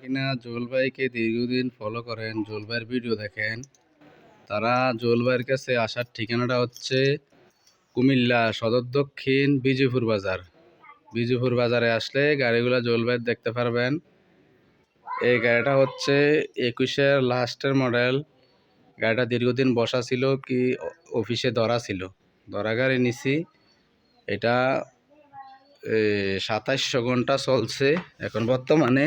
কিনা জোল ভাইকে দীর্ঘদিন ফলো করেন জোল ভাইয়ের ভিডিও দেখেন। তারা জোল ভাইয়ের কাছে আসার ঠিকানাটা হচ্ছে কুমিল্লা সদর দক্ষিণ বিজয়পুর বাজার। বিজয়পুর বাজারে আসলে গাড়িগুলো জোল ভাইয়ের দেখতে পারবেন। এই গাড়িটা হচ্ছে একুশের লাস্টের মডেল গাড়িটা দীর্ঘদিন বসা ছিল কি অফিসে ধরা ছিল। ধরা গাড়ি নিছি। এটা সাতাইশশো ঘণ্টা চলছে। এখন বর্তমানে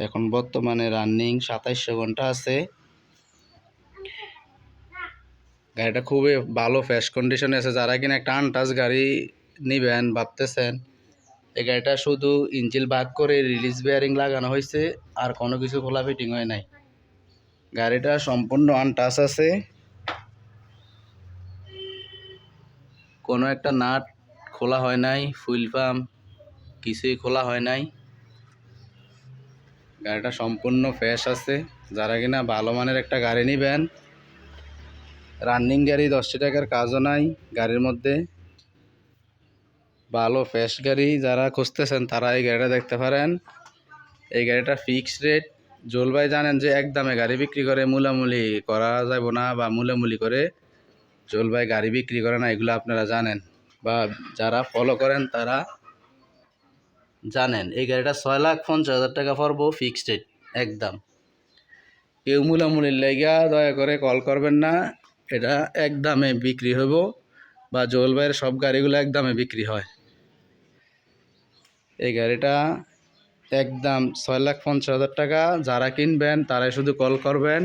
এখন বর্তমানে রানিং সাতাইশশো ঘণ্টা আছে। গাড়িটা খুবই ভালো ফ্রেশ কন্ডিশনে আছে। যারা কিনা একটা আনটাচ গাড়ি নিবেন ভাবতেছেন, এই গাড়িটা শুধু ইঞ্জিল বাদ করে রিলিজ বেয়ারিং লাগানো হয়েছে, আর কোনো কিছু খোলা ফিটিং হয় নাই। গাড়িটা সম্পূর্ণ আনটাচ আছে। কোনো একটা নাট খোলা হয় নাই ফুল পাম্প কিছুই খোলা হয় নাই। গাড়িটা সম্পূর্ণ ফ্রেশ আছে। যারা কিনা ভালো মানের একটা গাড়ি নেবেন রানিং গাড়ি দশটি টাকার কাজও নাই গাড়ির মধ্যে। ভালো ফ্রেশ গাড়ি যারা খুঁজতেছেন তারা এই গাড়িটা দেখতে পারেন। এই গাড়িটা ফিক্সড রেট জলবাই জানেন যে এক দামে গাড়ি বিক্রি করে মূলামূলি করা যাব না বা মূলামূলি করে জলবাই গাড়ি বিক্রি করে না, এগুলো আপনারা জানেন। বা যারা ফলো করেন তারা জানেন, এই গাড়িটা ছয় লাখ পঞ্চাশ হাজার টাকা পড়ব ফিক্সড রেট একদম। কেউ মূলামূলির লেগা দয়া করে কল করবেন না, এটা এক দামে বিক্রি হইব বা জলবাইয়ের সব গাড়িগুলো এক দামে বিক্রি হয়। এই গাড়িটা একদম ছয় লাখ পঞ্চাশ হাজার টাকা, যারা কিনবেন তারাই শুধু কল করবেন,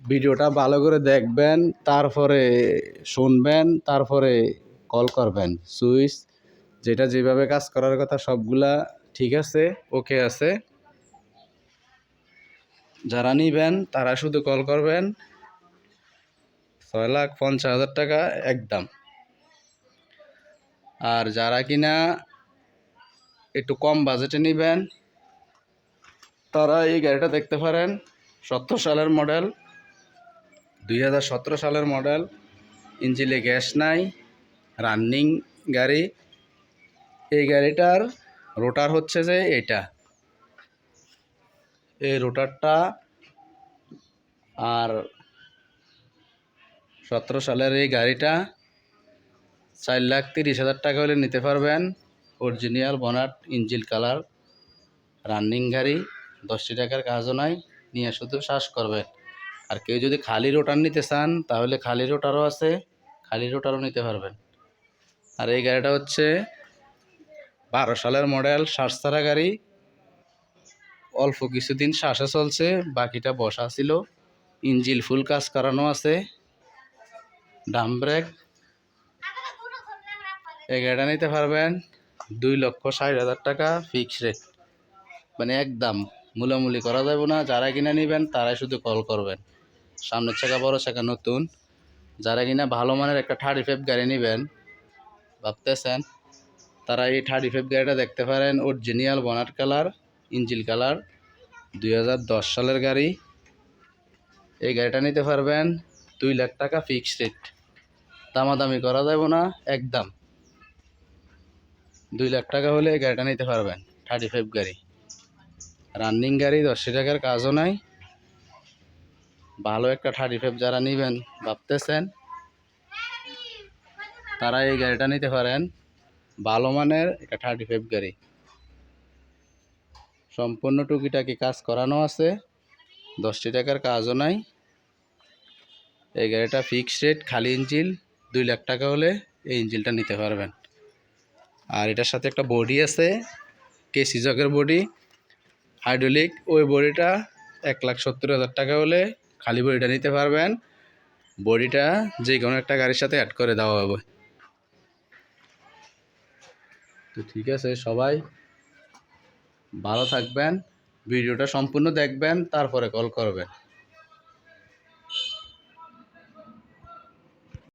ভিডিওটা ভালো করে দেখবেন, তারপরে শুনবেন, তারপরে কল করবেন। সুইচ যেটা যেভাবে কাজ করার কথা সবগুলা ঠিক আছে, ওকে আছে। যারা নিবেন, তারা শুধু কল করবেন। ছয় লাখ পঞ্চাশ হাজার টাকা একদম। আর যারা কিনা একটু কম বাজেটে নেবেন, তারা এই গাড়িটা দেখতে পারেন। সত্তর সালের মডেল, দুই হাজার সতেরো সালের মডেল। ইঞ্জিলে গ্যাস নাই, রানিং গাড়ি। এই গাড়িটার রোটার হচ্ছে যে এটা এই রোটারটা আর সতেরো সালের এই গাড়িটা চার লাখ তিরিশ হাজার টাকা হলে নিতে পারবেন। Original bonnet engine colour, running গাড়ি, দশটি টাকার কাজও নাই, নিয়ে শুধু শ্বাস করবেন। আর কেউ যদি খালি রোটার নিতে চান, তাহলে খালি রোটারও আছে, খালি রোটারও নিতে পারবেন। আর এই গাড়িটা হচ্ছে বারো সালের মডেল শ্বাসছাড়া গাড়ি। অল্প কিছুদিন শ্বাসে চলছে, বাকিটা বসা ছিল। ইঞ্জিল ফুল কাজ করানো আছে। ডাম ব্রেক। এই নিতে পারবেন দুই লক্ষ ষাট হাজার টাকা ফিক্স রেট মানে একদম মূলামূলি করা যাবে না। যারা কিনা নেবেন, তারাই শুধু কল করবেন। সামনের চাকা, বড় চাকা, নতুন। যারা কিনা ভালো মানের একটা থার্টি ফাইভ গাড়ি নেবেন, ভাবতেছেন তারা এই থার্টি ফাইভ গাড়িটা দেখতে পারেন original bonnet colour engine colour দুই হাজার দশ সালের গাড়ি। এই গাড়িটা নিতে পারবেন দুই লাখ টাকা ফিক্সড রেট দামাদামি করা যাবে না, একদম। দুই লাখ টাকা হলে এই গাড়িটা নিতে পারবেন, থার্টি ফাইভ গাড়ি। রানিং গাড়ি দশটি টাকার কাজও নাই। ভালো একটা থার্টি ফাইভ যারা নেবেন, ভাবতেছেন, তারা এই গাড়িটা নিতে পারেন। ভালো মানের একটা থার্টি ফাইভ গাড়ি সম্পূর্ণ টুকিটাকি কাজ করানো আছে, দশটি টাকার কাজও নাই। এই গাড়িটা ফিক্সড রেট খালি ইঞ্জিল দুই লাখ টাকা হলে এই ইঞ্জিলটা নিতে পারবেন। আর এটার সাথে একটা বডি আছে, কেসি জগের বডি হাইড্রোলিক ওই বডিটা এক লাখ সত্তর হাজার টাকা হলে খালি বডিটা নিতে পারবেন। বডিটা যে কোনো একটা গাড়ির সাথে অ্যাড করে দেওয়া হবে। তো ঠিক আছে সবাই ভালো থাকবেন ভিডিওটা সম্পূর্ণ দেখবেন তারপরে কল করবেন।